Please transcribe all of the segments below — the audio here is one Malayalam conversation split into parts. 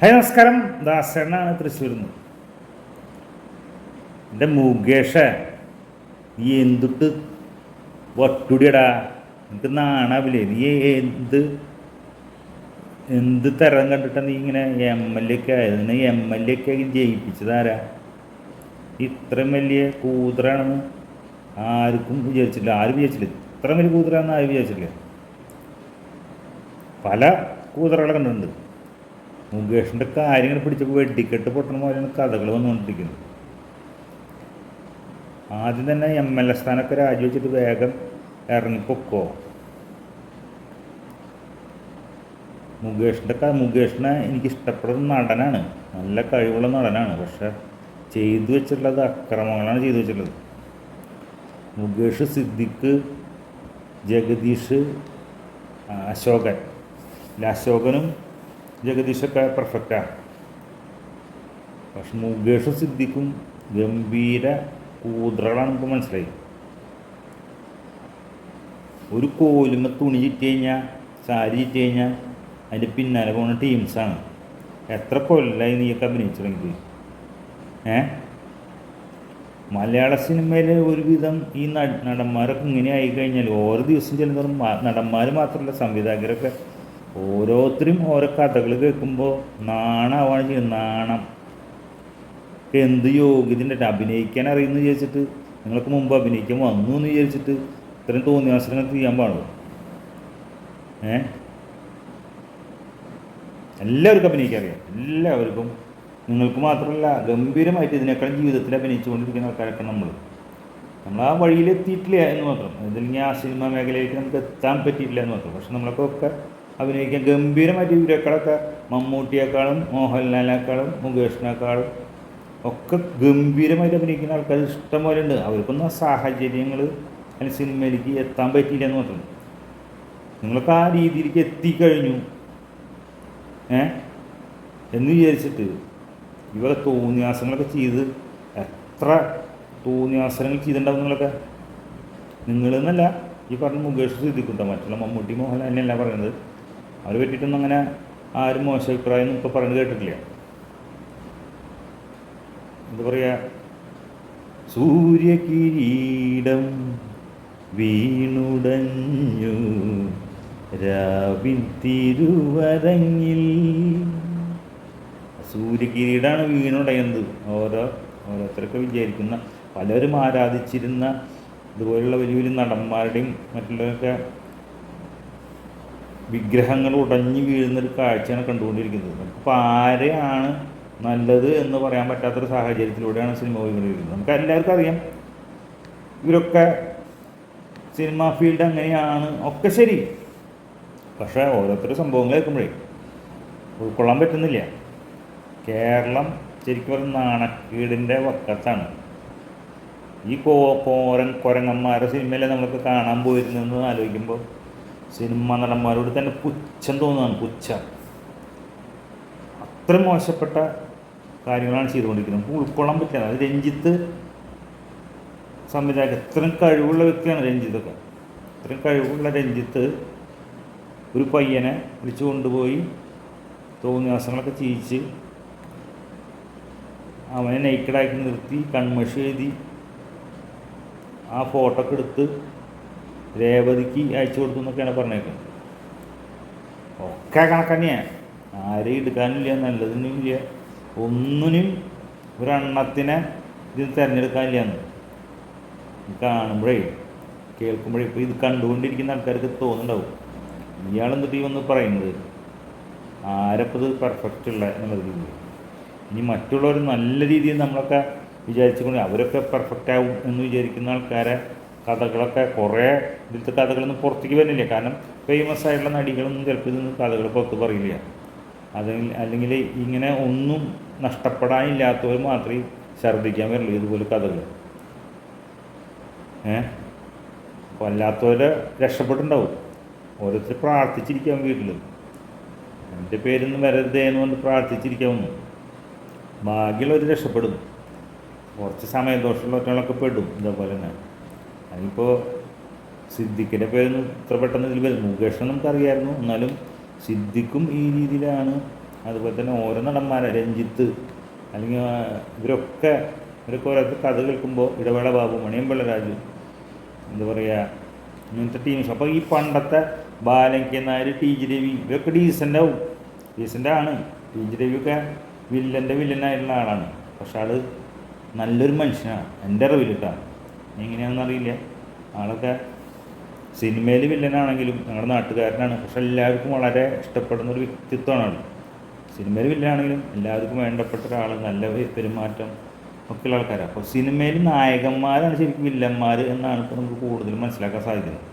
ഹായ് നമസ്കാരം. ദാസണ്ണാണ് തൃശ്ശൂരിൽ നിന്ന് എന്റെ മുകേഷ നീ എന്തുട്ട്? വട്ടുടിയടാ. നിനക്ക് നാണാവില്ലേ? നീ എന്ത്? എന്ത് തരം കണ്ടിട്ടാ നീ ഇങ്ങനെ എം എൽ എ ഒക്കെ ആയത്? നിന്നെ എം എൽ എ ഒക്കെ ജയിപ്പിച്ചതാരാ ഇത്രയും വലിയ കൂതറാണെന്ന് ആർക്കും വിചാരിച്ചില്ല. ആരും വിചാരിച്ചില്ല. ഇത്ര വലിയ കൂതറാണെന്ന് ആരും വിചാരിച്ചില്ല. പല കൂതറകളെ കണ്ടിട്ടുണ്ട്. മുകേഷിന്റെ കാര്യങ്ങൾ പിടിച്ചപ്പോൾ വെടിക്കെട്ട് പൊട്ടണ പോലെയാണ് കഥകൾ വന്നുകൊണ്ടിരിക്കുന്നത്. ആദ്യം തന്നെ എം എൽ എ സ്ഥാനമൊക്കെ രാജിവെച്ചിട്ട് വേഗം ഇറങ്ങിപ്പൊക്കോ? മുകേഷിന്റെ മുകേഷിനെ എനിക്ക് ഇഷ്ടപ്പെടുന്ന നടനാണ്. നല്ല കഴിവുള്ള നടനാണ്. പക്ഷെ ചെയ്തു വെച്ചിട്ടുള്ളത് അക്രമങ്ങളാണ് ചെയ്തു വെച്ചിട്ടുള്ളത്. മുകേഷ് സിദ്ദിഖ് ജഗദീഷ് അശോകൻ. അശോകനും ജഗദീഷൊക്കെ പെർഫെക്റ്റാണ് പക്ഷെ മുകേഷ് സിദ്ദിഖും ഗംഭീര കൂതറകളാണ് നമുക്ക് മനസ്സിലായി. ഒരു കോലുമ തുണി ചിറ്റ് കഴിഞ്ഞാൽ സാരി ചിറ്റ് കഴിഞ്ഞാൽ അതിന്റെ പിന്നാലെ പോകുന്ന ടീംസാണ് എത്ര കൊല്ലമായി നീയൊക്കെ അഭിനയിച്ചു തുടങ്ങിയിട്ട്. ഏ? മലയാള സിനിമയിലെ ഒരുവിധം ഈ നട നടന്മാരൊക്കെ ഇങ്ങനെ ആയിക്കഴിഞ്ഞാൽ ഓരോ ദിവസം ചെല്ലുന്നതും നടന്മാർ മാത്രമല്ല സംവിധായകരൊക്കെ ഓരോരുത്തരും ഓരോ കഥകൾ കേൾക്കുമ്പോൾ നാണാവാണ് ചെയ്യുന്നത്. നാണം. എന്ത് യോഗ്യതയുണ്ട് അഭിനയിക്കാൻ അറിയുന്നു വിചാരിച്ചിട്ട് നിങ്ങൾക്ക് മുമ്പ് അഭിനയിക്കാൻ വന്നു എന്ന് വിചാരിച്ചിട്ട് ഇത്രയും തോന്നിയ അവസരങ്ങൾ ചെയ്യാൻ പാടുള്ളൂ. ഏ? എല്ലാവർക്കും അഭിനയിക്കാൻ അറിയാം. എല്ലാവർക്കും. നിങ്ങൾക്ക് മാത്രമല്ല ഗംഭീരമായിട്ട് ഇതിനേക്കാളും ജീവിതത്തിൽ അഭിനയിച്ചുകൊണ്ടിരിക്കുന്ന ആൾക്കാരൊക്കെ നമ്മൾ നമ്മൾ ആ വഴിയിൽ എത്തിയിട്ടില്ല എന്ന് മാത്രം. അതല്ലെങ്കിൽ ആ സിനിമ മേഖലയിലേക്ക് നമുക്ക് എത്താൻ പറ്റിയിട്ടില്ല എന്ന് മാത്രം. പക്ഷെ നമ്മളൊക്കെ അഭിനയിക്കാൻ ഗംഭീരമായിട്ട് ഇവരെക്കാളൊക്കെ മമ്മൂട്ടിയേക്കാളും മോഹൻലാലിനേക്കാളും മുകേഷിനേക്കാളും ഒക്കെ ഗംഭീരമായിട്ട് അഭിനയിക്കുന്ന ആൾക്കാർ ഇഷ്ടം പോലെ ഉണ്ട് അവർക്കൊന്നും ആ സാഹചര്യങ്ങൾ അല്ലെങ്കിൽ സിനിമയിലേക്ക് എത്താൻ പറ്റിയില്ല എന്ന് മാത്രം. നിങ്ങളൊക്കെ ആ രീതിയിലേക്ക് എത്തിക്കഴിഞ്ഞു. ഏ? എന്ന് വിചാരിച്ചിട്ട് ഇവരെ തോന്നിയാസങ്ങളൊക്കെ ചെയ്ത് എത്ര തോന്നിയാസനങ്ങൾ ചെയ്തിട്ടുണ്ടാവും നിങ്ങളൊക്കെ? നിങ്ങളെന്നല്ല ഈ പറഞ്ഞ മുകേഷ് സിദ്ധിക്കുണ്ടോ മറ്റുള്ള മമ്മൂട്ടി മോഹൻലാലിനല്ല പറയുന്നത്. അവരെ പറ്റിയിട്ടൊന്നും അങ്ങനെ ആരും മോശം അഭിപ്രായം ഇപ്പോൾ പറയുന്നത് കേട്ടിട്ടില്ല. എന്താ പറയുക സൂര്യകിരീടം വീണുടഞ്ഞു രാവിൻ തിരുവരങ്ങിൽ. സൂര്യകിരീടാണ് വീണുടയുന്നത്. ഓരോ ഓരോരുത്തരൊക്കെ വിചാരിക്കുന്ന പലരും ആരാധിച്ചിരുന്ന ഇതുപോലുള്ള വലിയ വലിയ നടന്മാരുടെയും മറ്റുള്ളവരൊക്കെ വിഗ്രഹങ്ങൾ ഉടഞ്ഞു വീഴുന്നൊരു കാഴ്ചയാണ് കണ്ടുകൊണ്ടിരിക്കുന്നത്. നമുക്കിപ്പോൾ ആരെയാണ് നല്ലത് എന്ന് പറയാൻ പറ്റാത്തൊരു സാഹചര്യത്തിലൂടെയാണ് സിനിമ പോയിക്കൊണ്ടിരിക്കുന്നത്. നമുക്ക് എല്ലാവർക്കും അറിയാം. ഇവരൊക്കെ സിനിമ ഫീൽഡ് അങ്ങനെയാണ്. ഒക്കെ ശരി. പക്ഷേ ഓരോരുത്തരുടെ സംഭവങ്ങൾ കേൾക്കുമ്പോഴേ ഉൾക്കൊള്ളാൻ പറ്റുന്നില്ല. കേരളം ശരിക്കും ഒരു നാണക്കേടിന്റെ വക്കത്താണ്. ഈ കോ കോരൻ കുരങ്ങന്മാരുടെ സിനിമയിലെ നമ്മളൊക്കെ കാണാൻ പോയിരുന്നെന്ന് ആലോചിക്കുമ്പോൾ സിനിമ നടന്മാരോട് തന്നെ പുച്ഛം തോന്നുകയാണ് പുച്ഛം. അത്ര മോശപ്പെട്ട കാര്യങ്ങളാണ് ചെയ്തുകൊണ്ടിരിക്കുന്നത്. നമുക്ക് ഉൾക്കൊള്ളാൻ പറ്റില്ല. അത് രഞ്ജിത്ത് സംവിധായകൻ. ഇത്രയും കഴിവുള്ള വ്യക്തിയാണ് രഞ്ജിത്തൊക്കെ ഇത്രയും കഴിവുള്ള രഞ്ജിത്ത് ഒരു പയ്യനെ വിളിച്ചു കൊണ്ടുപോയി തോന്നിയാസങ്ങളൊക്കെ ചെയ്യിച്ച് അവനെ നെയ്ക്കഡാക്കി നിർത്തി കൺമഷി എഴുതി ആ ഫോട്ടോ ഒക്കെ എടുത്ത് രേവതിക്ക് അയച്ചു കൊടുത്തു എന്നൊക്കെയാണ് പറഞ്ഞേക്കുന്നത്. ഒക്കെ കണക്കന്നെയാണ് ആരെയും എടുക്കാനില്ല നല്ലതിനും ഇല്ല ഒന്നിനും ഒരെണ്ണത്തിനെ ഇതിൽ തിരഞ്ഞെടുക്കാനില്ല എന്ന് കാണുമ്പോഴേ കേൾക്കുമ്പോഴേ ഇപ്പോൾ ഇത് കണ്ടുകൊണ്ടിരിക്കുന്ന ആൾക്കാർക്ക് തോന്നുന്നുണ്ടാവും. ഇയാളെന്നിട്ട് ഈ വന്ന് പറയുന്നത്? ആരപ്പത് പെർഫെക്റ്റ് ഉള്ള എന്നുള്ള രീതിയിൽ ഇനി മറ്റുള്ളവർ നല്ല രീതിയിൽ നമ്മളൊക്കെ വിചാരിച്ചുകൊണ്ട് അവരൊക്കെ പെർഫെക്റ്റ് ആവും എന്ന് വിചാരിക്കുന്ന ആൾക്കാരെ കഥകളൊക്കെ കുറേ ഇതിലത്തെ കഥകളൊന്നും പുറത്തേക്ക് വരുന്നില്ല. കാരണം ഫേമസ് ആയിട്ടുള്ള നടികളൊന്നും ചിലപ്പോൾ ഇതൊന്നും കഥകൾ പുറത്ത് പറയില്ല. അത് അല്ലെങ്കിൽ ഇങ്ങനെ ഒന്നും നഷ്ടപ്പെടാനില്ലാത്തവർ മാത്രമേ ഛർദ്ദിക്കാൻ വരുള്ളൂ ഇതുപോലെ കഥകൾ. ഏ? അപ്പോൾ രക്ഷപ്പെട്ടുണ്ടാവും ഓരോരുത്തർ പ്രാർത്ഥിച്ചിരിക്കാൻ വീട്ടിൽ എന്റെ പേരൊന്നും വരരുതേ എന്ന് പറഞ്ഞ് പ്രാർത്ഥിച്ചിരിക്കാവുന്നു ഭാഗ്യമുള്ളവർ രക്ഷപ്പെടും. കുറച്ച് സമയദോഷമുള്ള ഒറ്റകളൊക്കെ പെടും ഇതേപോലെ തന്നെ. അതിപ്പോൾ സിദ്ദിഖിന്റെ പേരൊന്നും ഇത്ര പെട്ടെന്ന് ഇതിൽ വരും മുകേഷ് നമുക്കറിയായിരുന്നു. എന്നാലും സിദ്ദിഖും ഈ രീതിയിലാണ്. അതുപോലെ തന്നെ ഓരോ നടന്മാരെ. രഞ്ജിത്ത് അല്ലെങ്കിൽ ഇവരൊക്കെ ഇവരൊക്കെ ഓരോരുത്തർ കഥ കേൾക്കുമ്പോൾ ഇടവേള ബാബു മണിയമ്പിള്ള രാജു എന്താ പറയുക ഇങ്ങനത്തെ ടീംസ് അപ്പോൾ ഈ പണ്ടത്തെ ബാലങ്കി നായർ ടി ജി രവി ഇവരൊക്കെ ഡീസന്റാവും ആവും. ഡീസന്റ് ആണ്. ടി ജി രവിയൊക്കെ വില്ലന്റെ വില്ലനായിട്ടുള്ള ആളാണ്. പക്ഷെ ആൾ നല്ലൊരു മനുഷ്യനാണ് എന്റെ അറിവിലിട്ടാണ് എങ്ങനെയാണെന്ന് അറിയില്ല ആളൊക്കെ സിനിമയിൽ വില്ലനാണെങ്കിലും ഞങ്ങളുടെ നാട്ടുകാരനാണ്. പക്ഷെ എല്ലാവർക്കും വളരെ ഇഷ്ടപ്പെടുന്ന ഒരു വ്യക്തിത്വമാണ്. സിനിമയിൽ വില്ലനാണെങ്കിലും എല്ലാവർക്കും വേണ്ടപ്പെട്ട ഒരാൾ നല്ല പെരുമാറ്റം ഒക്കെയുള്ള ആൾക്കാരാണ് അപ്പോൾ സിനിമയിൽ നായകന്മാരാണ് ശരിക്കും വില്ലന്മാർ എന്നാണ് ഇപ്പോൾ നമുക്ക് കൂടുതൽ മനസ്സിലാക്കാൻ സാധിക്കുന്നത്.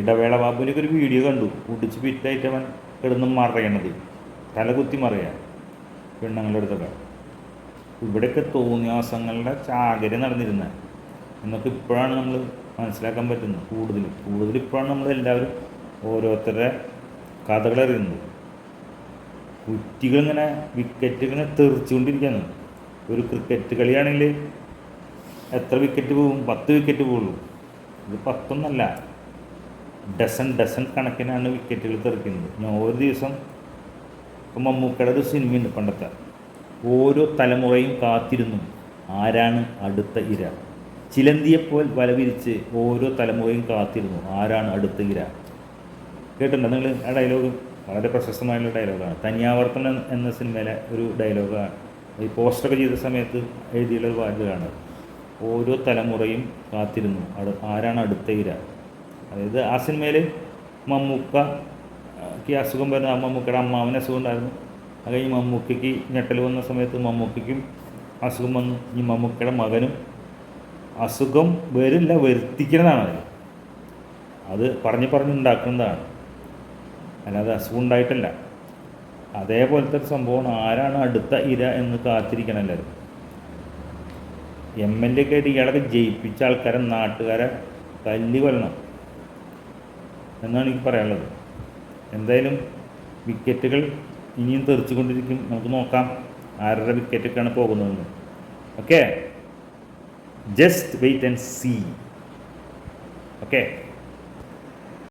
ഇടവേള ബാബുവിലേക്ക് ഒരു വീഡിയോ കണ്ടു. കുടിച്ച് പിറ്റായിട്ട് അവൻ കിടന്ന് മറയണത്. തല കുത്തി മറയുക പെണ്ണുങ്ങളുടെ അടുത്തൊക്കെ. ഇവിടെയൊക്കെ തോന്നിയാസങ്ങളുടെ ചാകര നടന്നിരുന്നത് എന്നൊക്കെ ഇപ്പോഴാണ് നമ്മൾ മനസ്സിലാക്കാൻ പറ്റുന്നത് കൂടുതൽ കൂടുതൽ ഇപ്പോഴാണ് നമ്മൾ എല്ലാവരും ഓരോരുത്തരുടെ കഥകൾ അറിയുന്നത്. കുറ്റികളിങ്ങനെ വിക്കറ്റ് ഇങ്ങനെ തെറിച്ചുകൊണ്ടിരിക്കുകയാണ്. ഒരു ക്രിക്കറ്റ് കളിയാണെങ്കിൽ എത്ര വിക്കറ്റ് പോകും? പത്ത് വിക്കറ്റ് പോകുള്ളൂ. ഇത് പത്തൊന്നല്ല. ഡസൺ ഡസൺ കണക്കിനാണ് വിക്കറ്റുകൾ തെറിക്കുന്നത്. ഞാൻ ഒരു ദിവസം ഇപ്പം മമ്മൂക്കയുടെ ഒരു സിനിമയുണ്ട് പണ്ടത്തെ. ഓരോ തലമുറയും കാത്തിരുന്നു. ആരാണ് അടുത്ത ഇര? ചിലന്തിയെപ്പോൽ വലവിരിച്ച് ഓരോ തലമുറയും കാത്തിരുന്നു. ആരാണ് അടുത്ത ഇര? കേട്ടിട്ടുണ്ടോ? നിങ്ങൾ ആ ഡയലോഗ് വളരെ പ്രശസ്തമായുള്ള ഡയലോഗാണ് തനിയാവർത്തനം എന്ന സിനിമയിലെ ഒരു ഡയലോഗാണ് ഈ പോസ്റ്ററൊക്കെ ചെയ്ത സമയത്ത് എഴുതിയുള്ള ഒരു വാചകമാണ് ഓരോ തലമുറയും കാത്തിരുന്നു. അട- ആരാണ് അടുത്ത ഇര? അതായത് ആ സിനിമയിൽ മമ്മൂക്കി ക്ക് അസുഖം വരുന്ന ആ മമ്മൂക്കയുടെ അമ്മാവന് അസുഖം ഉണ്ടായിരുന്നു. അത് കഴിഞ്ഞ് മമ്മൂക്കയ്ക്ക് ഞെട്ടൽ വന്ന സമയത്ത് മമ്മൂക്കയ്ക്കും അസുഖം വന്നു. ഈ മമ്മൂക്കയുടെ മകനും അസുഖം വരില്ല വരുത്തിക്കുന്നതാണ്. അത് പറഞ്ഞ് പറഞ്ഞുണ്ടാക്കുന്നതാണ് അല്ലാതെ അസുഖം ഉണ്ടായിട്ടല്ല. അതേപോലത്തെ ഒരു സംഭവമാണ്. ആരാണ് അടുത്ത ഇര എന്ന് കാത്തിരിക്കണം എല്ലാവരും. എം എൽ എ ആയിട്ട് ഇയാളൊക്കെ ജയിപ്പിച്ച ആൾക്കാരെ നാട്ടുകാരെ തല്ലി കൊല്ലണം. എന്നാണ് എനിക്ക് പറയാനുള്ളത്. എന്തായാലും വിക്കറ്റുകൾ ഇനിയും തെറിച്ചുകൊണ്ടിരിക്കും. നമുക്ക് നോക്കാം ആരുടെ വിക്കറ്റൊക്കെയാണ് പോകുന്നതെന്ന്. Okay? just wait and see. Okay?